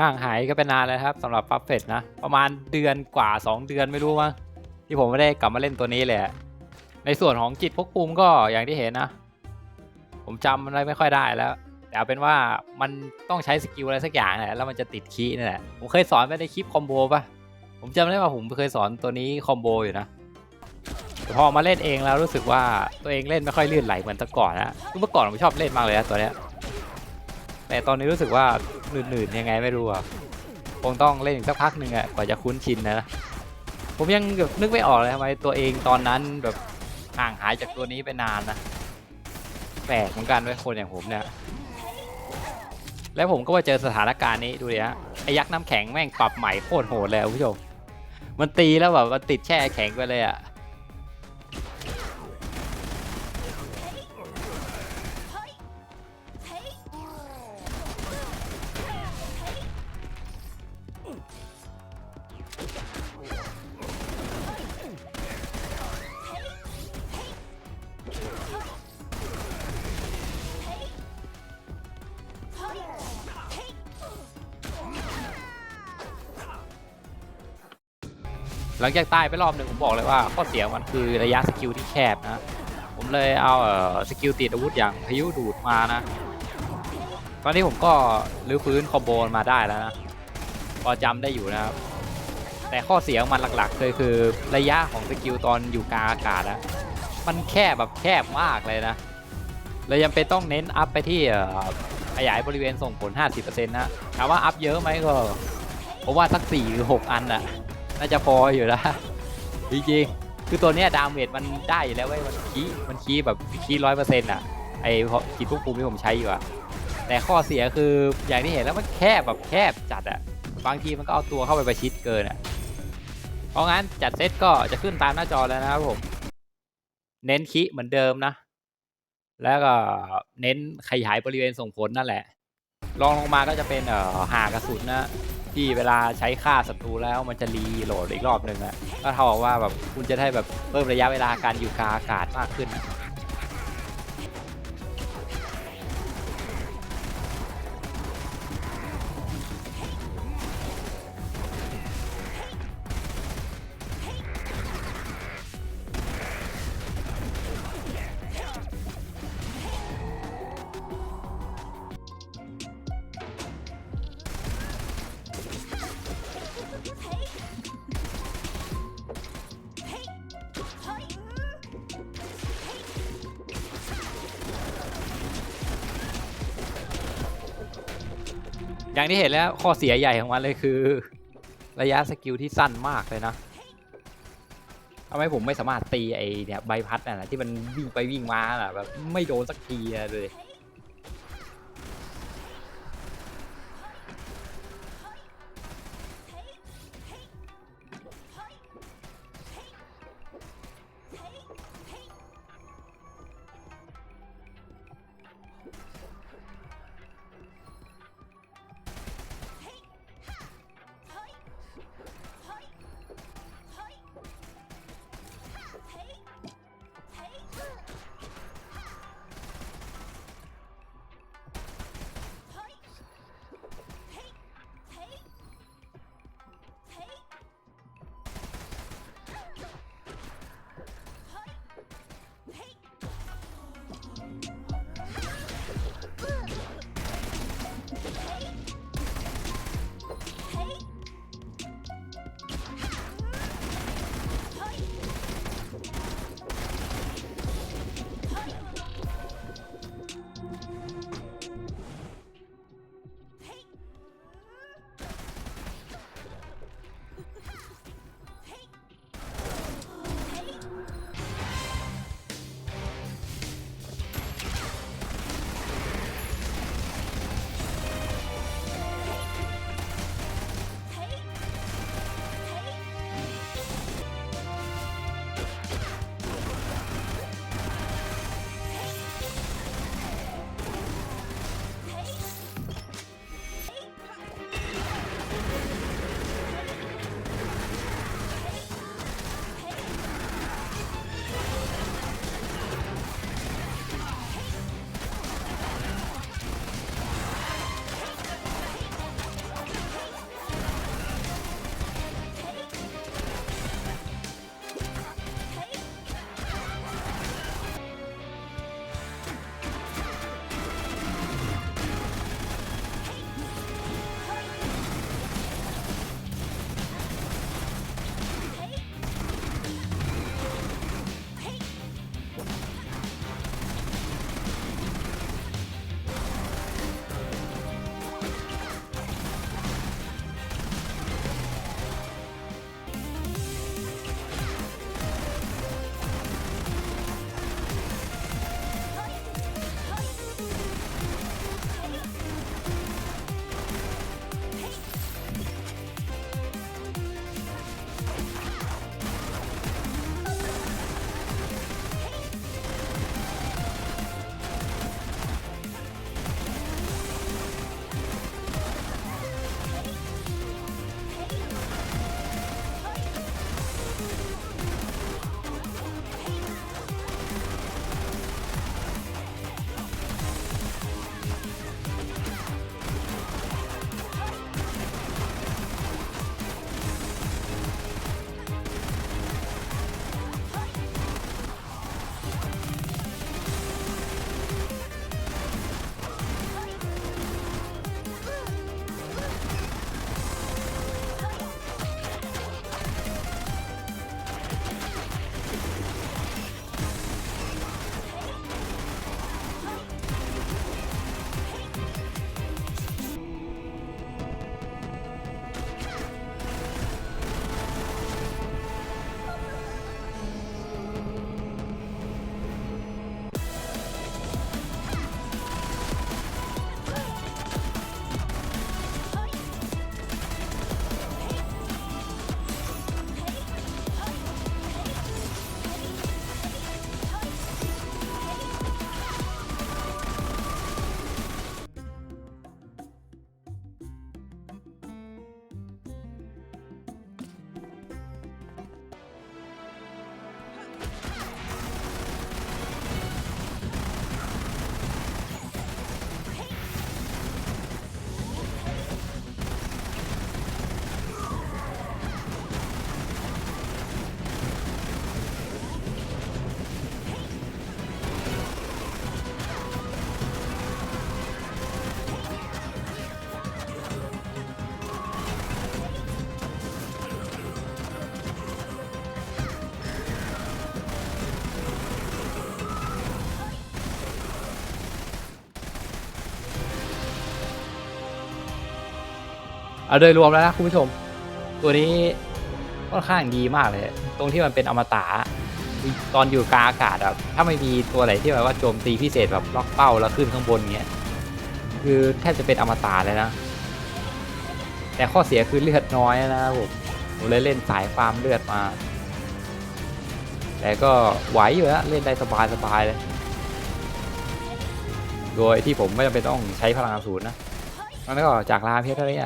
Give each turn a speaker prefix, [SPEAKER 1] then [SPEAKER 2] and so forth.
[SPEAKER 1] ห่างหายก็เป็นนานแล้วครับสำหรับฟัฟเฟตนะ ประมาณเดือนกว่า 2 เดือนไม่รู้มั้งที่ผมไม่ได้กลับมาเล่นตัวนี้เลยในส่วนของจิตพกภูมิก็อย่างที่เห็นนะ ผมจำอะไรไม่ค่อยได้แล้ว แต่เอาเป็นว่ามันต้องใช้สกิลอะไรสักอย่างแหละแล้วมันจะติดคีย์นี่แหละผมเคยสอนไปในคลิปคอมโบป่ะผมจำได้ว่าผมเคยสอนตัวนี้คอมโบอยู่นะพอมาเล่นเองแล้วรู้สึกว่าตัวเองเล่นไม่ค่อยลื่นไหลเหมือนแต่ก่อนนะเมื่อก่อนผมชอบเล่นมากเลยนะตัวเนี้ย แต่ตอนนี้รู้สึกว่าหนืดๆยังไงไม่รู้อะคงต้องเล่นอีกสักพักหนึ่งอะกว่าจะคุ้นชินนะ ผมยังแบบนึกไม่ออกเลยทำไมตัวเองตอนนั้นแบบห่างหายจากตัวนี้ไปนานนะแปลกเหมือนกันด้วยคนอย่างผมเนี่ยแล้วผมก็มาเจอสถานการณ์นี้ดูดิฮะไอ้ยักษ์น้ำแข็งแม่งปรับใหม่โคตรโหดเลยคุณผู้ชม มันตีแล้วแบบมันติดแช่แข็งไปเลยอะ หลังจากตายไปรอบหนึ่งผมบอกเลยว่าข้อเสียมันคือระยะสกิลที่แคบนะ ผมเลยเอาเออสกิลติดอาวุธอย่างพายุดูดมานะ ตอนนี้ผมก็รื้อฟื้นคอมโบมาได้แล้วนะพอจำได้อยู่นะครับ แต่ข้อเสียของมันหลักๆเลยคือระยะของสกิลตอนอยู่กลางอากาศนะมันแคบแบบแคบมากเลยนะเลยยังเป็นต้องเน้นอัพไปที่ขยายบริเวณส่งผล 50%นะถามว่าอัพเยอะไหมก็ผมว่าสัก4หรือ6อันน่ะ น่าจะพออยู่นะจริงๆคือตัวเนี้ยดาเมจมันได้อยู่แล้วเว้ยมันคีมันคีแบบคีร้อยเปอร์เซ็นต์อะไอ้พอกิจพวกภูมิที่ผมใช้อยู่อะแต่ข้อเสียคืออย่างที่เห็นแล้วมันแคบแบบแคบจัดอะบางทีมันก็เอาตัวเข้าไปประชิดเกินอะเพราะงั้นจัดเซตก็จะขึ้นตามหน้าจอแล้วนะครับผม เน้นคีเหมือนเดิมนะ แล้วก็เน้นขยายบริเวณส่งผลนั่นแหละรองลงมาก็จะเป็นเอ่อหากระสุนนะ ที่เวลาใช้ฆ่าศัตรูแล้วมันจะรีโหลดอีกรอบหนึ่งอะก็เท่ากับว่าแบบคุณจะได้แบบเพิ่มระยะเวลาการอยู่กลางอากาศมากขึ้นอะ อย่างที่เห็นแล้วข้อเสียใหญ่ของมันเลยคือ ระยะสกิลที่สั้นมากเลยนะทำให้ผมไม่สามารถตีไอเนี่ยใบพัดน่ะที่มันวิ่งไปวิ่งมาน่ะแบบไม่โดนสักทีเลย เอาโดยรวมแล้วนะคุณผู้ชม ตัวนี้ค่อนข้างดีมากเลย ตรงที่มันเป็นอมตะตอนอยู่กลางอากาศแบบถ้าไม่มีตัวไหนที่แบบว่าโจมตีพิเศษแบบล็อกเป้าแล้วขึ้นข้างบนเงี้ยคือแทบจะเป็นอมตะเลยนะ แต่ข้อเสียคือเลือดน้อยนะผมผมเลยเล่นสายฟาร์มเลือดมา แต่ก็ไหวอยู่แล้วเล่นได้สบายสบายเลย โดยที่ผมไม่จำเป็นต้องใช้พลังอสูรนะงั้นก็จากลาเพียเท่านี้